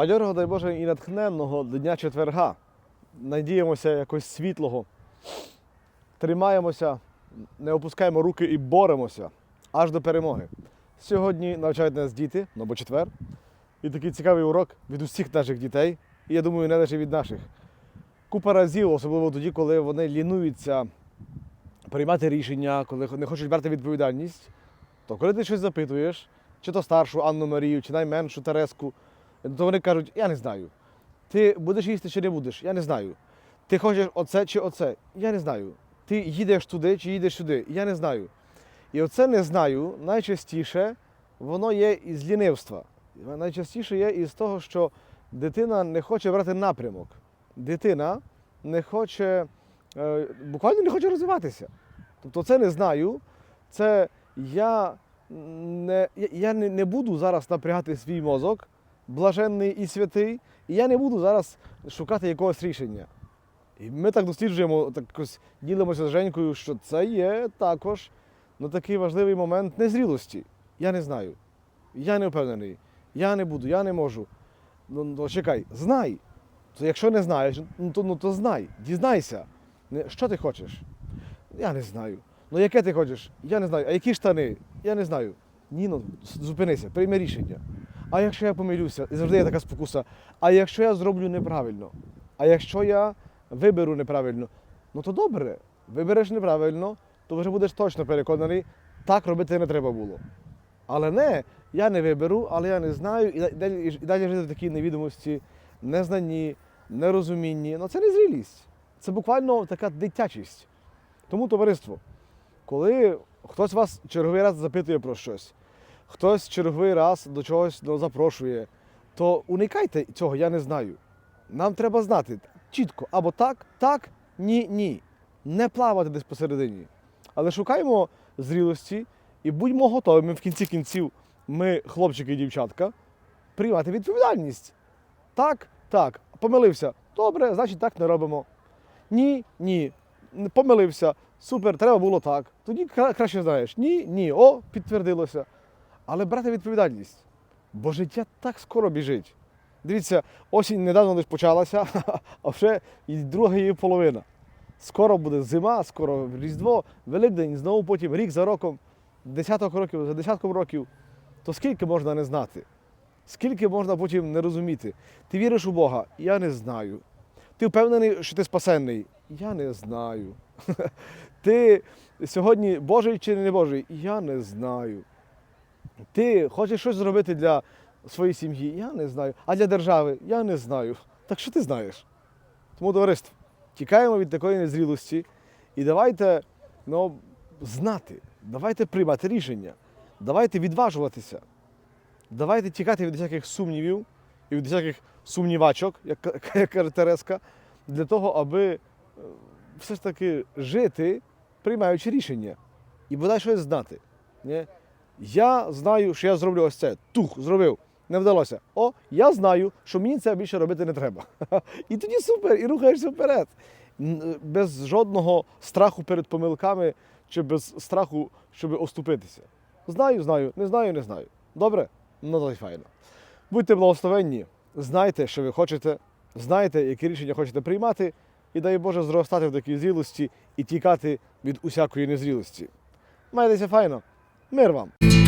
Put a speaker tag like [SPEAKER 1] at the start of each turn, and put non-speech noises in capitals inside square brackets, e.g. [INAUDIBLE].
[SPEAKER 1] Бадьорого, дай Боже, і натхненного дня четверга. Надіємося якось світлого. Тримаємося, не опускаємо руки і боремося аж до перемоги. Сьогодні навчають нас діти, ну бо четвер. І такий цікавий урок від усіх наших дітей. І я думаю, не лише від наших. Купа разів, особливо тоді, коли вони лінуються приймати рішення, коли не хочуть брати відповідальність, то коли ти щось запитуєш, чи то старшу Анну Марію, чи найменшу Тереску, то вони кажуть, я не знаю. Ти будеш їсти чи не будеш? Я не знаю. Ти хочеш оце чи оце? Я не знаю. Ти їдеш туди чи їдеш сюди? Я не знаю. І оце не знаю найчастіше воно є із лінивства. Найчастіше є із того, що дитина не хоче брати напрямок. Дитина не хоче, е, буквально не хоче розвиватися. Тобто це не знаю, це я не, я- не, не буду зараз напрягати свій мозок, блаженний і святий, і я не буду зараз шукати якогось рішення. І ми так досліджуємо, так якось ділимося з Женькою, що це є також ну, такий важливий момент незрілості. Я не знаю. Я не впевнений. Я не буду, я не можу. Ну, ну чекай, знай. То якщо не знаєш, ну то, ну, то знай, дізнайся. Що ти хочеш? Я не знаю. Ну яке ти хочеш? Я не знаю. А які штани? Я не знаю. Ні, ну зупинися, прийми рішення. А якщо я помилюся, і завжди є така спокуса, а якщо я зроблю неправильно, а якщо я виберу неправильно, ну то добре, вибереш неправильно, то вже будеш точно переконаний, так робити не треба було. Але не, я не виберу, але я не знаю, і далі, і далі жити в такій невідомості, незнанні, нерозумінні. Ну це не зрілість. Це буквально така дитячість. Тому товариство, коли хтось вас черговий раз запитує про щось, хтось черговий раз до чогось ну, запрошує, то уникайте цього, я не знаю. Нам треба знати чітко, або так, так, ні, ні. Не плавати десь посередині. Але шукаємо зрілості і будьмо готовими в кінці кінців, ми, хлопчики і дівчатка, приймати відповідальність. Так, так, помилився. Добре, значить так не робимо. Ні, ні. Помилився. Супер, треба було так. Тоді краще знаєш. Ні, ні, о, підтвердилося. Але брати відповідальність. Бо життя так скоро біжить. Дивіться, осінь недавно лише почалася, [LAUGHS] а вже і друга її половина. Скоро буде зима, скоро Різдво, Великдень, знову потім рік за роком, десяток років, за десятком років. То скільки можна не знати? Скільки можна потім не розуміти? Ти віриш у Бога? Я не знаю. Ти впевнений, що ти спасенний? Я не знаю. [LAUGHS] Ти сьогодні Божий чи не Божий? Я не знаю. Ти хочеш щось зробити для своєї сім'ї? Я не знаю. А для держави? Я не знаю. Так що ти знаєш? Тому, товариство, тікаємо від такої незрілості і давайте ну, знати, давайте приймати рішення, давайте відважуватися, давайте тікати від всяких сумнівів і від всяких сумнівачок, як, ка- [LAUGHS] каже Тереска, для того, аби е, все ж таки жити, приймаючи рішення і бодай щось знати. Ні? Я знаю, що я зроблю ось це. Тух, зробив. Не вдалося. О, я знаю, що мені це більше робити не треба. [LAUGHS] І тоді супер, і рухаєшся вперед. Без жодного страху перед помилками чи без страху, щоб оступитися. Знаю, знаю, не знаю, не знаю. Добре? Ну то й файно. Будьте благословенні, знайте, що ви хочете, знайте, які рішення хочете приймати, і дай Боже зростати в такій зрілості і тікати від усякої незрілості. Майтеся файно. Мир вам!